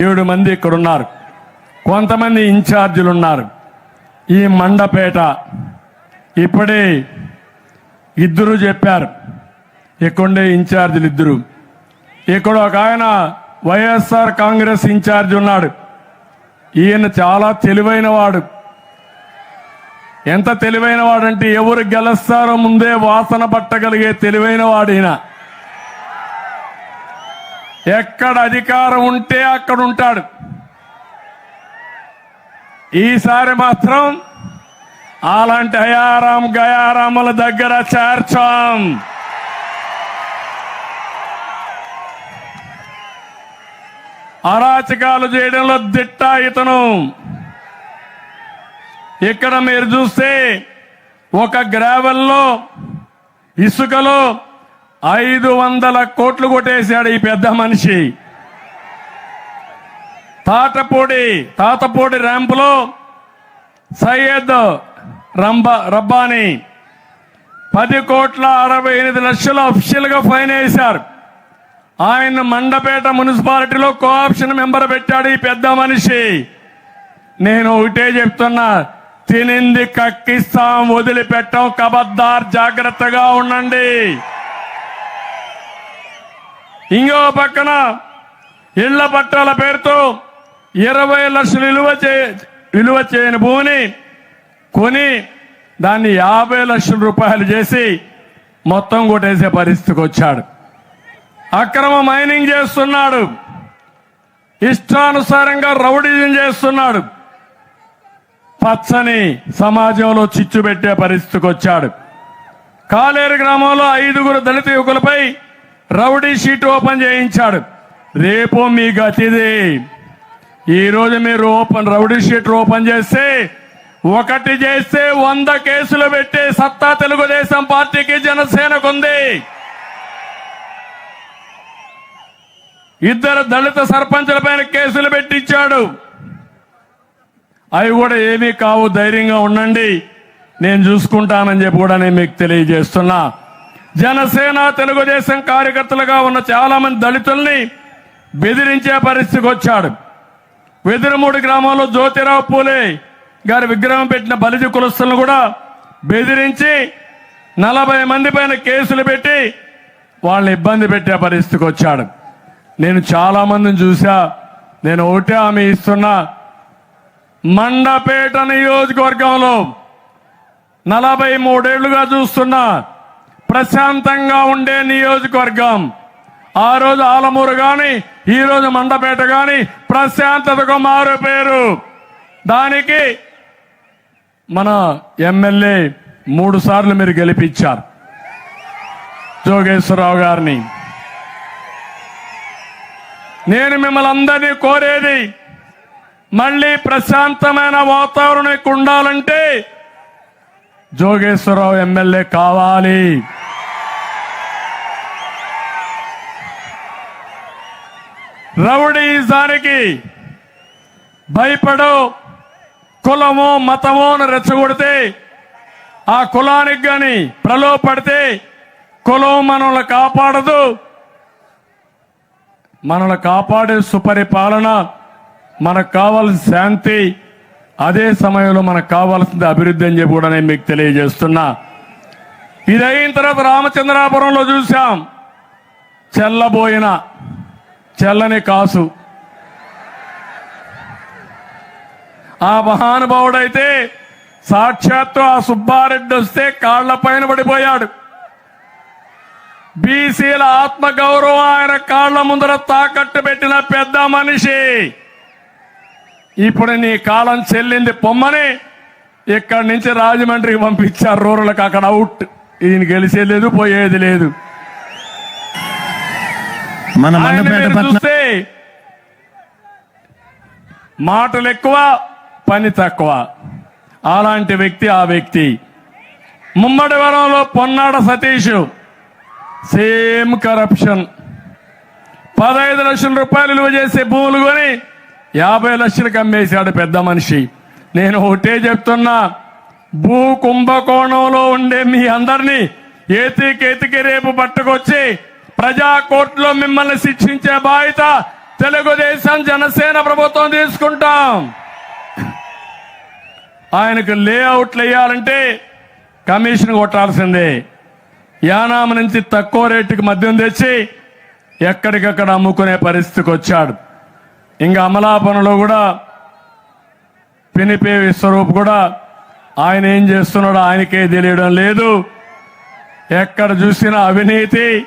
ఏడు మంది ఇక్కడ ఉన్నారు కొంతమంది ఇన్ఛార్జీలు ఉన్నారు ఈ మండపేట ఇప్పుడే ఇద్దరు చెప్పారు. ఇక్కడే ఇన్ఛార్జీలు ఇద్దరు ఇక్కడ ఒక ఆయన వైఎస్ఆర్ కాంగ్రెస్ ఇన్ఛార్జ్ ఉన్నాడు. ఈయన చాలా తెలివైన వాడు ఎంత తెలివైన వాడంటే ఎవరు గెలుస్తారో ముందే వాసన పట్టగలిగే తెలివైన వాడు ఈయన ఎక్కడ అధికారం ఉంటే అక్కడ ఉంటాడు. ఈసారి మాత్రం అలాంటి హయారాం గయారాముల దగ్గర చేర్చాం. అరాచకాలు చేయడంలో దిట్ట ఇతను. ఇక్కడ మీరు చూస్తే ఒక గ్రావెల్లో ఇసుకలో ఐదు వందల కోట్లు కొట్టేశాడు ఈ పెద్ద మనిషి. తాటపూడి తాతపూడి ర్యాంపులో సయ్యద్ రంబ రబ్బాని పది కోట్ల అరవై ఎనిమిది లక్షలు అఫీషియల్గా ఫైన్ వేశారు. ఆయన మండపేట మున్సిపాలిటీలో కోఆప్షన్ మెంబర్ పెట్టాడు ఈ పెద్ద మనిషి. నేను ఒకటే చెప్తున్నా తినింది కక్కిస్తాం వదిలిపెట్టాం కబద్దార్ జాగ్రత్తగా ఉండండి. ఇంకో పక్కన ఇళ్ళ పట్టాల పేరుతో ఇరవై లక్షలు విలువ చే విలువ చేయని భూమిని కొని దాన్ని యాభై లక్షల రూపాయలు చేసి మొత్తం కొట్టేసే పరిస్థితికి వచ్చాడు. అక్రమ మైనింగ్ చేస్తున్నాడు. ఇష్టానుసారంగా రౌడీజం చేస్తున్నాడు. పచ్చని సమాజంలో చిచ్చు పెట్టే పరిస్థితికి వచ్చాడు. కాలేరు గ్రామంలో ఐదుగురు దళిత యువకులపై రౌడీ షీట్ ఓపెన్ చేయించాడు. రేపు మీ గతిది. ఈరోజు మీరు ఓపెన్ రౌడీ షీట్ ఓపెన్ చేస్తే ఒకటి చేస్తే వంద కేసులు పెట్టే సత్తా తెలుగుదేశం పార్టీకి జనసేనకుంది ఇద్దరు దళిత సర్పంచుల పైన కేసులు పెట్టించాడు. అవి కూడా ఏమీ కావు ధైర్యంగా ఉండండి. నేను చూసుకుంటానని చెప్పి కూడా నేను మీకు తెలియజేస్తున్నా. జనసేన తెలుగుదేశం కార్యకర్తలుగా ఉన్న చాలా మంది దళితుల్ని బెదిరించే పరిస్థితికి వచ్చాడు. వెదిరమూడి గ్రామంలో జ్యోతిరావు పూలే గారి విగ్రహం పెట్టిన బలిజ కులస్తులను కూడా బెదిరించి నలభై మంది పైన కేసులు పెట్టి వాళ్ళని ఇబ్బంది పెట్టే పరిస్థితికి వచ్చాడు. నేను చాలా మందిని చూసా నేను ఒకటే హామీ ఇస్తున్నా. మండపేట నియోజకవర్గంలో నలభై మూడేళ్ళుగా చూస్తున్నా. ప్రశాంతంగా ఉండే నియోజకవర్గం. ఆ రోజు ఆలమూరు కానీ ఈ రోజు మండపేట కానీ ప్రశాంతతకు మారు పేరు. దానికి మన ఎమ్మెల్యే మూడు సార్లు మీరు గెలిపించారు. జోగేశ్వరరావు గారిని. నేను మిమ్మల్ని అందరినీ కోరేది మళ్ళీ ప్రశాంతమైన వాతావరణం ఉండాలంటే జోగేశ్వరరావు ఎమ్మెల్యే కావాలి. రౌడీజానికి భయపడు కులము మతము అని రెచ్చగొడితే ఆ కులానికి గాని ప్రలోభపడితే కులం మనల్ని కాపాడదు. మనల్ని కాపాడే సుపరిపాలన మనకు కావాల్సిన శాంతి అదే సమయంలో మనకు కావాల్సింది అభివృద్ధి అని చెప్పి కూడా నేను మీకు తెలియజేస్తున్నా. ఇది అయిన తర్వాత రామచంద్రాపురంలో చూశాం. చెల్లబోయిన చల్లని కాసు. ఆ మహానుభావుడైతే సాక్షాత్తు ఆ సుబ్బారెడ్డి వస్తే కాళ్ళ పైన పడిపోయాడు. బీసీల ఆత్మగౌరవం ఆయన కాళ్ళ ముందర తాకట్టు పెట్టిన పెద్ద మనిషి. ఇప్పుడు నీ కాలం చెల్లింది పొమ్మని ఇక్కడి నుంచి రాజమండ్రికి పంపించారు రూరల్కి. అక్కడ అవుట్ ఈయన గెలిచేది లేదు పోయేది లేదు. మన చూస్తే మాటలు ఎక్కువ పని తక్కువ. అలాంటి వ్యక్తి ఆ వ్యక్తి. ముమ్మడి వరంలో పొన్నాడ సతీష్. Same corruption. పదహైదు లక్షల రూపాయలు విలువ చేసే భూములు కొని యాభై లక్షలకు అమ్మేశాడు పెద్ద మనిషి. నేను ఒకటే చెప్తున్నా భూ కుంభకోణంలో ఉండే మీ అందరినీ ఏతికి ఎతికి రేపు పట్టుకొచ్చి ప్రజా కోర్టులో మిమ్మల్ని శిక్షించే బాధ్యత తెలుగుదేశం జనసేన ప్రభుత్వం తీసుకుంటాం. ఆయనకు లేఅవుట్లు వేయాలంటే కమిషన్ కొట్టాల్సిందే. యానామ నుంచి తక్కువ రేటుకి మద్యం తెచ్చి ఎక్కడికక్కడ అమ్ముకునే పరిస్థితికి వచ్చాడు. ఇంకా అమలాపనలో కూడా పినిపే విశ్వరూప్ కూడా ఆయన ఏం చేస్తున్నాడో ఆయనకే తెలియడం లేదు. ఎక్కడ చూసినా అవినీతి.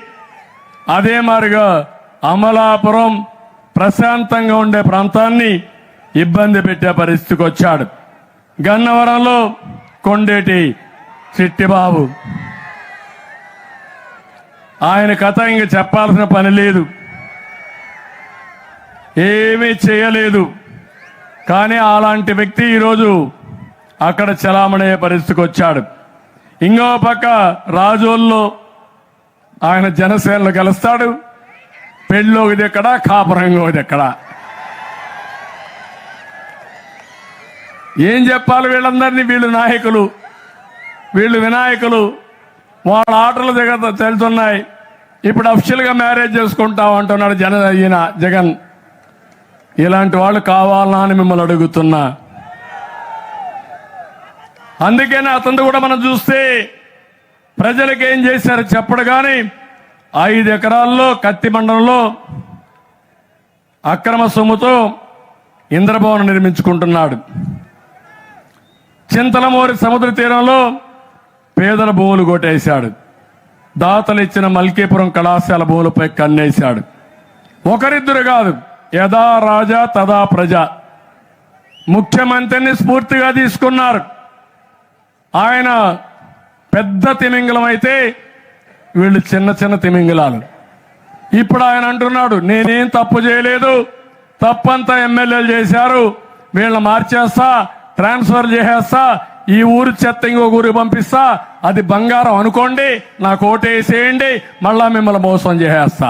అదే మారిగా అమలాపురం ప్రశాంతంగా ఉండే ప్రాంతాన్ని ఇబ్బంది పెట్టే పరిస్థితికి వచ్చాడు. గన్నవరంలో కొండేటి చిట్టిబాబు. ఆయన కథ ఇంక చెప్పాల్సిన పని లేదు. ఏమీ చేయలేదు. కానీ అలాంటి వ్యక్తి ఈరోజు అక్కడ చలామణయ్యే పరిస్థితికి వచ్చాడు. ఇంకో పక్క రాజోల్లో ఆయన జనసేనలో కలుస్తాడు పెళ్ళోది ఎక్కడ కాపురంగోది ఎక్కడ. ఏం చెప్పాలి వీళ్ళందరినీ? వీళ్ళు నాయకులు. వీళ్ళు వినాయకులు. వాళ్ళ ఆటలు దిగ తెలుతున్నాయి. ఇప్పుడు అఫిషియల్గా మ్యారేజ్ చేసుకుంటాం అంటున్నాడు జన ఈయన జగన్. ఇలాంటి వాళ్ళు కావాలా అని మిమ్మల్ని అడుగుతున్నా. అందుకనే అతను కూడా మనం చూస్తే ప్రజలకు ఏం చేశారు చెప్పడు కానీ ఐదు ఎకరాల్లో కత్తి మండలంలో అక్రమ సొమ్ముతో ఇంద్రభవనం నిర్మించుకుంటున్నాడు. చింతలమూరి సముద్ర తీరంలో పేదల భూములు కొట్టేశాడు. దాతలు ఇచ్చిన మల్కీపురం కళాశాల భూములపై కన్నేశాడు. ఒకరిద్దరు కాదు యథా రాజా తదా ప్రజ. ముఖ్యమంత్రిని స్ఫూర్తిగా తీసుకున్నారు. ఆయన పెద్ద తిమింగలం అయితే వీళ్ళు చిన్న చిన్న తిమింగలాలు. ఇప్పుడు ఆయన అంటున్నాడు నేనేం తప్పు చేయలేదు తప్పంతా ఎమ్మెల్యేలు చేశారు వీళ్ళని మార్చేస్తా ట్రాన్స్ఫర్ చేసేస్తా ఈ ఊరు చెత్త ఇంకో ఊరికి పంపిస్తా అది బంగారం అనుకోండి నాకు ఓటేసేయండి మళ్ళా మిమ్మల్ని మోసం చేసేస్తా.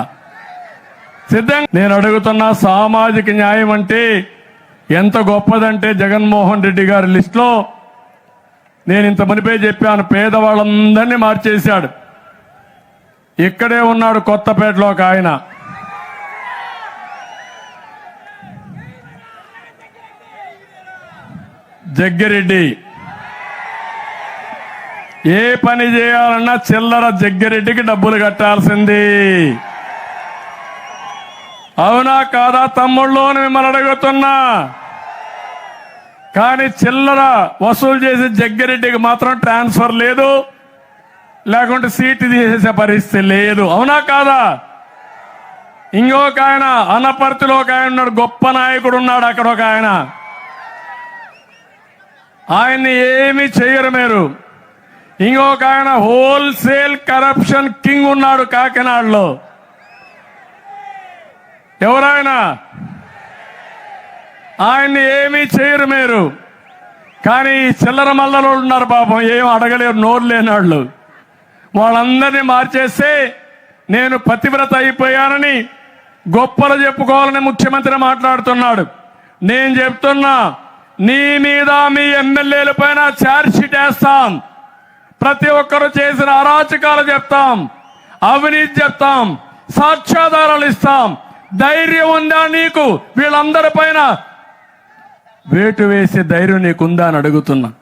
సిద్ధంగా నేను అడుగుతున్న సామాజిక న్యాయం అంటే ఎంత గొప్పదంటే జగన్మోహన్ రెడ్డి గారి లిస్టులో నేను ఇంత మునిపే చెప్పాను పేదవాళ్ళందరినీ మార్చేశాడు. ఇక్కడే ఉన్నాడు కొత్తపేటలో ఒక ఆయన. జగ్గిరెడ్డి. ఏ పని చేయాలన్నా చిల్లర జగ్గిరెడ్డికి డబ్బులు కట్టాల్సింది. అవునా కాదా తమ్ముళ్ళు మిమ్మల్ని అడుగుతున్నా. కానీ చిల్లర వసూలు చేసే జగ్గిరెడ్డికి మాత్రం ట్రాన్స్ఫర్ లేదు. లేకుంటే సీటు తీసేసే పరిస్థితి లేదు. అవునా కాదా? ఇంకొక ఆయన అనపర్తిలో ఒక ఆయన ఉన్నాడు గొప్ప నాయకుడు ఉన్నాడు అక్కడ ఒక ఆయన. ఆయన్ని ఏమి చేయరు మీరు. ఇంకొక ఆయన హోల్సేల్ కరప్షన్ కింగ్ ఉన్నాడు కాకినాడలో. ఎవరాయన? ఆయన్ని ఏమీ చేయరు మీరు. కానీ ఈ చిల్లర మల్లలు ఉన్నారు పాపం ఏం అడగలేరు నోరు లేనాళ్ళు వాళ్ళందరినీ మార్చేస్తే నేను పతివ్రత అయిపోయానని గొప్పలు చెప్పుకోవాలని ముఖ్యమంత్రి మాట్లాడుతున్నాడు. నేను చెప్తున్నా నీ మీద మీ ఎమ్మెల్యేల పైన ఛార్జ్ షీట్ వేస్తాం. ప్రతి ఒక్కరు చేసిన అరాచకాలు చెప్తాం అవినీతి చెప్తాం సాక్ష్యాధారాలు ఇస్తాం. ధైర్యం ఉందా నీకు? వీళ్ళందరి పైన వేటు వేసే ధైర్యం నీకుందా అని అడుగుతున్నా.